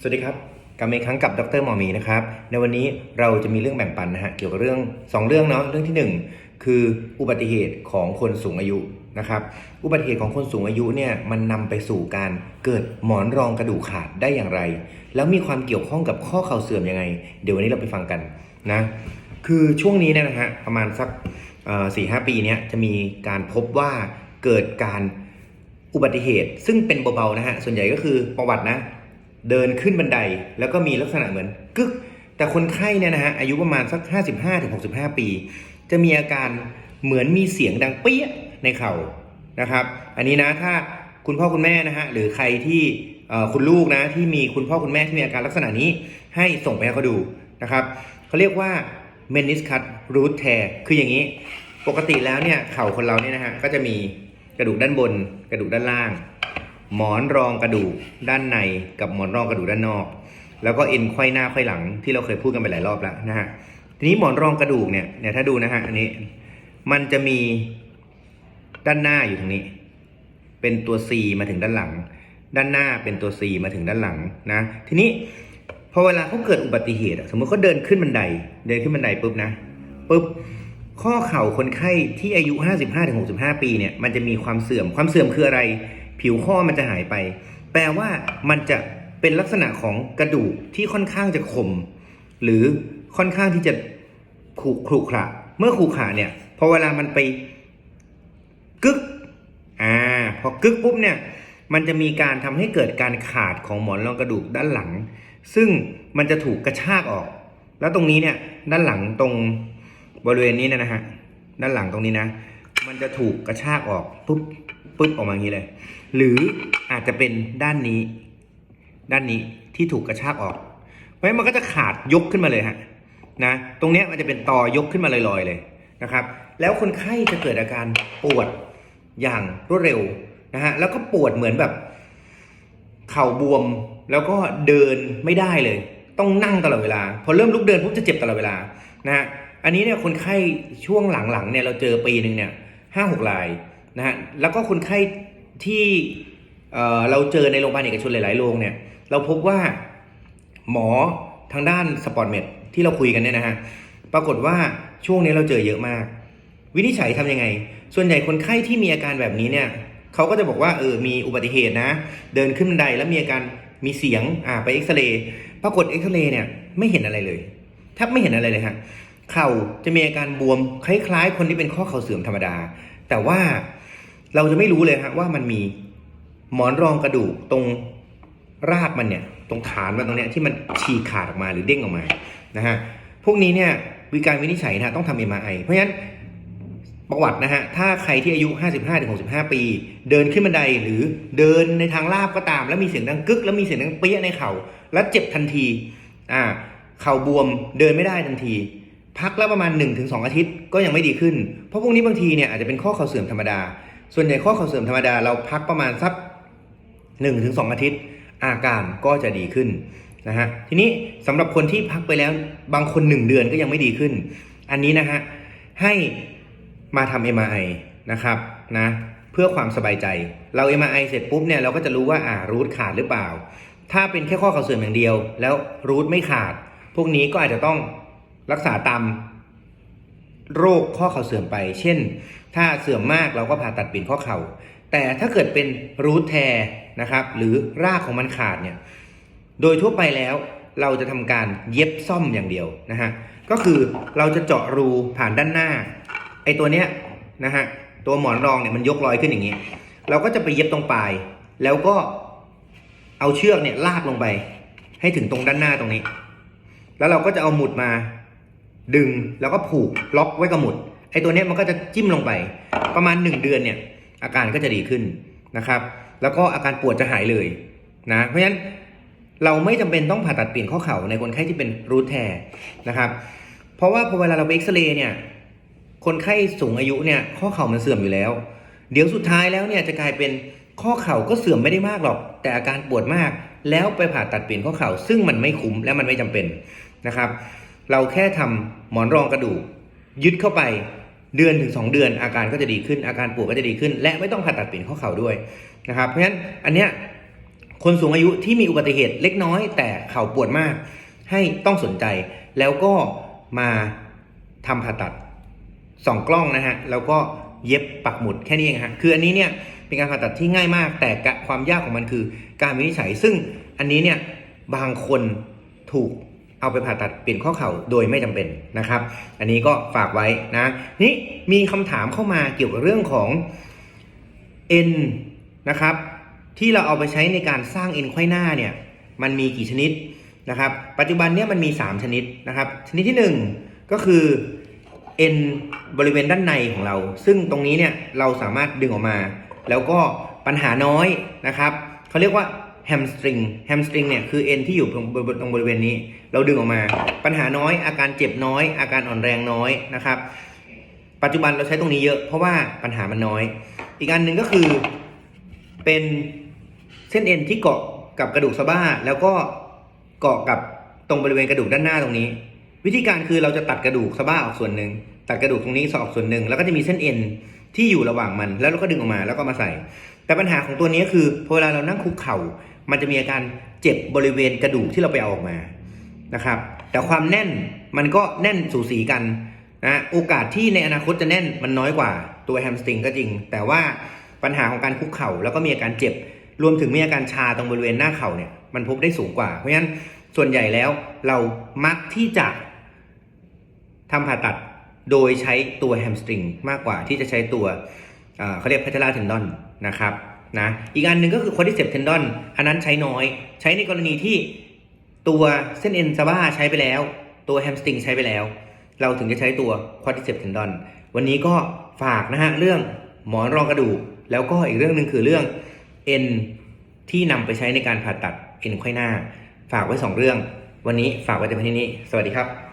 สวัสดีครับกลับมาอีกครั้งกับดรหมอมีนะครับ ในวันนี้เราจะมีเรื่องแบ่งปันนะฮะเกี่ยวกับเรื่อง 2 เรื่องเนาะเรื่องที่ 1 คืออุบัติเหตุของคนสูงอายุนะครับ อุบัติเหตุของคนสูงอายุเนี่ยมันนำไปสู่การเกิดหมอนรองกระดูกขาดได้อย่างไร แล้วมีความเกี่ยวข้องกับข้อเข่าเสื่อมยังไง เดี๋ยววันนี้เราไปฟังกันนะคือช่วงนี้เนี่ยนะฮะประมาณสักสี่ห้าปีเนี้ยจะมีการพบว่าเกิดการอุบัติเหตุ ซึ่งเป็นเบาๆนะฮะส่วนใหญ่ก็คือประวัตินะ เดินขึ้นบันไดแล้วก็มีลักษณะเหมือนกึก แต่คนไข้เนี่ยนะฮะอายุประมาณสัก 55-65 ปี จะมีอาการเหมือนมีเสียงดังเปี้ยในเข่านะครับ อันนี้นะถ้าคุณพ่อคุณแม่นะฮะหรือใครที่คุณลูกนะที่มีคุณพ่อคุณแม่ที่มีอาการลักษณะนี้ให้ส่งไปให้เขาดูนะครับเขาเรียกว่า meniscus root tear คืออย่างนี้ ปกติแล้วเนี่ยเข่าคนเราเนี่ยนะฮะก็จะมีกระดูกด้านบน กระดูกด้านล่าง หมอนรองกระดูกด้านในกับหมอนรองกระดูกด้านนอก แล้วก็เอ็นไขว้หน้าไขว้หลังที่เราเคยพูดกันไปหลายรอบแล้วนะฮะทีนี้หมอนรองกระดูกเนี่ยเนี่ยถ้าดูนะฮะอันนี้มันจะมีด้านหน้าอยู่ตรงนี้ เป็นตัว C มาถึงด้านหลัง ด้านหน้าเป็นตัว C มาถึงด้านหลังนะทีนี้พอเวลาเขาเกิดอุบัติเหตุ สมมติเขาเดินขึ้นบันไดเดินขึ้นบันไดปุ๊บนะปุ๊บข้อเข่าคนไข้ที่อายุ 55-65 ปีเนี่ยมันจะมีความเสื่อมความเสื่อมคืออะไร ผิวข้อมันจะหายไป แปลว่ามันจะเป็นลักษณะของกระดูกที่ค่อนข้างจะคมหรือค่อนข้างที่จะขรุขรุขระเมื่อขรุขระเนี่ยพอเวลามันไปกึกอ่าพอกึกปุ๊บเนี่ยมันจะมีการทำให้เกิดการขาดของหมอนรองกระดูกด้านหลัง ซึ่งมันจะถูกกระชากออก แล้วตรงนี้เนี่ยด้านหลังตรงบริเวณนี้นะฮะด้านหลังตรงนี้นะ มันจะถูกกระชากออกปุ๊บ ปุ๊บออกมาอย่างนี้เลย หรืออาจจะเป็นด้านนี้ ด้านนี้ที่ถูกกระชากออก เพราะฉะนั้นมันก็จะขาดยกขึ้นมาเลยฮะนะตรงนี้มันจะเป็นตอยกขึ้นมาลอยๆเลยนะครับ แล้วคนไข้จะเกิดอาการปวดอย่างรวดเร็วนะฮะแล้วก็ปวดเหมือนแบบ เข่าบวมแล้วก็เดินไม่ได้เลย ต้องนั่งตลอดเวลา พอเริ่มลุกเดินปุ๊บจะเจ็บตลอดเวลานะฮะอันนี้เนี่ยคนไข้ช่วงหลังๆเนี่ยเราเจอปีหนึ่งเนี่ยห้าหกราย นะฮะแล้วก็คนไข้ที่เอ่อเราเจอในโรงพยาบาลเอกชนหลายๆโรงเนี่ยเราพบว่าหมอทางด้านสปอร์ตเมดที่เราคุยกันเนี่ยนะฮะปรากฏว่าช่วงนี้เราเจอเยอะมาก วินิจฉัยทำยังไง ส่วนใหญ่คนไข้ที่มีอาการแบบนี้เนี่ยเขาก็จะบอกว่าเออมีอุบัติเหตุนะ เดินขึ้นบันไดแล้วมีอาการมีเสียงอ่าไปเอ็กซเรย์ปรากฏเอ็กซเรย์เนี่ยไม่เห็นอะไรเลยแทบไม่เห็นอะไรเลยฮะเข่าจะมีอาการบวมคล้ายๆ คนที่เป็นข้อเข่าเสื่อมธรรมดา แต่ว่า เราจะไม่รู้เลยฮะว่ามันมีหมอนรองกระดูกตรงรากมันเนี่ย ตรงฐานมันตรงเนี้ยที่มันฉีกขาดออกมาหรือเด้งออกมานะฮะพวกนี้เนี่ยวิการวินิจฉัยนะต้องทำ MRI เพราะฉะนั้นประวัตินะฮะ ถ้าใครที่อายุ 55-65 ปี เดินขึ้นบันไดหรือเดินในทางลาบก็ตาม แล้วมีเสียงดังกึก แล้วมีเสียงดังเปี้ยในเข่าแล้วเจ็บทันที อ่า เข่าบวมเดินไม่ได้ทันที พักแล้วประมาณ 1-2 อาทิตย์ก็ยังไม่ดีขึ้น เพราะพวกนี้บางทีเนี่ยอาจจะเป็นข้อเข่าเสื่อมธรรมดา ส่วนใหญ่ข้อเข่าเสื่อมธรรมดาเราพักประมาณสัก1-2 อาทิตย์ อาการก็จะดีขึ้นนะฮะทีนี้สำหรับคนที่พักไปแล้วบางคน 1 เดือนก็ยังไม่ดีขึ้น อันนี้นะฮะให้มาทำ MRI นะครับนะเพื่อความสบายใจ เรา MRI เสร็จปุ๊บเนี่ยเราก็จะรู้ว่าอ่ารูทขาดหรือเปล่า ถ้าเป็นแค่ข้อเข่าเสื่อมอย่างเดียว แล้วรูทไม่ขาด พวกนี้ก็อาจจะต้องรักษาตาม โรคข้อเข่าเสื่อมไป เช่น ถ้าเสื่อมมากเราก็ผ่าตัดเปลี่ยนข้อเข่า แต่ถ้าเกิดเป็นรูทแทร์นะครับ หรือรากของมันขาดเนี่ย โดยทั่วไปแล้วเราจะทำการเย็บซ่อมอย่างเดียวนะฮะ ก็คือเราจะเจาะรูผ่านด้านหน้า ไอตัวเนี้ยนะฮะ ตัวหมอนรองเนี่ยมันยกลอยขึ้นอย่างนี้ เราก็จะไปเย็บตรงปลาย แล้วก็เอาเชือกเนี่ยลากลงไป ให้ถึงตรงด้านหน้าตรงนี้ แล้วเราก็จะเอาหมุดมา ดึงแล้วก็ผูกล็อกไว้กับหมุดไอตัวนี้มันก็จะจิ้มลงไป ประมาณ 1 เดือนเนี่ยอาการก็จะดีขึ้นนะครับ แล้วก็อาการปวดจะหายเลยนะเพราะฉะนั้นเราไม่จำเป็นต้องผ่าตัดเปลี่ยนข้อเข่าในคนไข้ที่เป็นรูทแทร์นะครับ เพราะว่าพอเวลาเราไปเอ็กซเรย์เนี่ยคนไข้สูงอายุเนี่ยข้อเข่ามันเสื่อมอยู่แล้ว เดี๋ยวสุดท้ายแล้วเนี่ยจะกลายเป็นข้อเข่าก็เสื่อมไม่ได้มากหรอก แต่อาการปวดมาก แล้วไปผ่าตัดเปลี่ยนข้อเข่า ซึ่งมันไม่คุ้มและมันไม่จำเป็นนะครับ เราแค่ทำหมอนรองกระดูก ยึดเข้าไปเดือนถึง 2 เดือนอาการก็จะดีขึ้น อาการปวดก็จะดีขึ้น และไม่ต้องผ่าตัดเปลี่ยนข้อเข่าด้วยนะครับเพราะฉะนั้นอันเนี้ยคนสูงอายุที่มีอุบัติเหตุเล็กน้อย แต่เข่าปวดมาก ให้ต้องสนใจ แล้วก็มาทำผ่าตัดสองกล้องนะฮะแล้วก็เย็บปักหมุดแค่นี้เองฮะคืออันนี้เนี่ยเป็นการผ่าตัดที่ง่ายมาก แต่ความยากของมันคือ การวินิจฉัย ซึ่งอันนี้เนี่ยบางคนถูก เอาไปผ่าตัดเปลี่ยนข้อเข่าโดยไม่จำเป็นนะครับ อันนี้ก็ฝากไว้นะนี่มีคำถามเข้ามาเกี่ยวกับเรื่องของเอ็นนะครับ ที่เราเอาไปใช้ในการสร้างเอ็นไขว้หน้าเนี่ยมันมีกี่ชนิดนะครับ ปัจจุบันเนี่ยมันมี 3 ชนิดนะครับ ชนิดที่ 1 ก็คือเอ็นบริเวณด้านในของเรา ซึ่งตรงนี้เนี่ยเราสามารถดึงออกมา แล้วก็ปัญหาน้อยนะครับเขาเรียกว่า แฮมสตริงแฮมสตริงเนี่ยคือเอ็นที่อยู่ตรงตรงบริเวณนี้ เราดึงออกมา ปัญหาน้อย อาการเจ็บน้อย อาการอ่อนแรงน้อยนะครับ ปัจจุบันเราใช้ตรงนี้เยอะเพราะว่าปัญหามันน้อย อีกอันหนึ่งก็คือเป็นเส้นเอ็นที่เกาะกับกระดูกสะบ้า แล้วก็เกาะกับตรงบริเวณกระดูกด้านหน้าตรงนี้ วิธีการคือเราจะตัดกระดูกสะบ้าออกส่วนหนึ่งตัดกระดูกตรงนี้ออกส่วนหนึ่งแล้วก็จะมีเส้นเอ็นที่อยู่ระหว่างมัน แล้วเราก็ดึงออกมาแล้วก็มาใส่ แต่ปัญหาของตัวนี้คือพอเวลาเรานั่งคุกเข่า มันจะมีอาการเจ็บบริเวณกระดูกที่เราไปเอาออกมานะครับ แต่ความแน่นมันก็แน่นสูสีกันนะโอกาสที่ในอนาคตจะแน่นมันน้อยกว่าตัวแฮมสตริงก็จริง แต่ว่าปัญหาของการคุกเข่าแล้วก็มีอาการเจ็บ รวมถึงมีอาการชาตรงบริเวณหน้าเข่าเนี่ยมันพบได้สูงกว่า เพราะฉะนั้นส่วนใหญ่แล้วเรามักที่จะทำผ่าตัดโดยใช้ตัวแฮมสตริงมากกว่าที่จะใช้ตัวเขาเรียกพัชราเทนดอนนะครับ นะอีกอันหนึ่งก็คือคอดิเซปเทนดอนอันนั้นใช้น้อย ใช้ในกรณีที่ตัวเส้นเอ็นซาบ้าใช้ไปแล้ว ตัวแฮมสตริงใช้ไปแล้ว เราถึงจะใช้ตัวคอดิเซปเทนดอนวันนี้ก็ฝากนะฮะเรื่องหมอนรองกระดูก แล้วก็อีกเรื่องหนึ่งคือเรื่องเอ็นที่นำไปใช้ในการผ่าตัดเอ็นไขว้หน้า ฝากไว้สองเรื่อง วันนี้ฝากไว้แต่เพียงเท่านี้ สวัสดีครับ